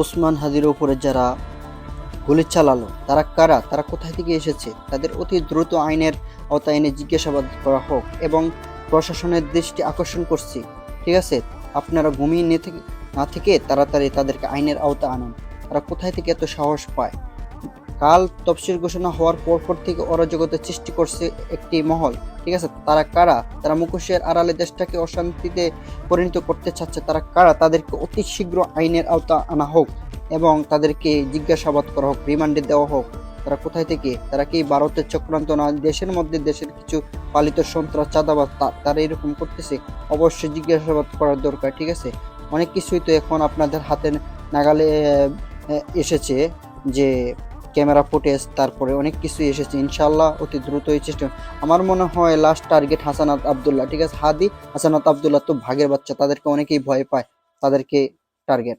ওসমান হাজির উপরে যারা গুলি চালালো, তারা কারা? তারা কোথায় থেকে এসেছে? তাদের অতি দ্রুত আইনের আওতায় এনে জিজ্ঞাসাবাদ করা হোক এবং প্রশাসনের দৃষ্টি আকর্ষণ করছি, ঠিক আছে? আপনারা ঘুমিয়ে না থেকে তাড়াতাড়ি তাদেরকে আইনের আওতা আনুন। তারা কোথায় থেকে এত সাহস পায়? কাল তফসিল ঘোষণা হওয়ার পর পর থেকে অরাজকতা সৃষ্টি করছে একটি মহল। ঠিক আছে? তারা কারা? তারা মুখোশের আড়ালে দেশটাকে অশান্তিতে পরিণত করতে চাচ্ছে, তারা কারা? তাদেরকে অতি শীঘ্র আইনের আওতা আনা হোক এবং তাদেরকে জিজ্ঞাসাবাদ করা হোক, রিমান্ডে দেওয়া হোক। তারা কোথায় থেকে? তারা কি ভারতের চক্রান্ত না দেশের মধ্যে দেশের কিছু পালিত সন্ত্রাস চাঁদাবাদ তারা এরকম করতেছে? অবশ্যই জিজ্ঞাসাবাদ করার দরকার, ঠিক আছে? অনেক কিছুই তো এখন আপনাদের হাতে নাগালে এসেছে যে ক্যামেরা ফুটেজ, তারপরে অনেক কিছুই এসেছে। ইনশাল্লাহ অতি দ্রুতই চেষ্টা আমার মনে হয় লাস্ট টার্গেট হাসানাত আবদুল্লাহ, ঠিক আছে? হাদি হাসানাত আবদুল্লাহ তো ভাগের বাচ্চা, তাদেরকে অনেকেই ভয় পায়, তাদেরকে টার্গেট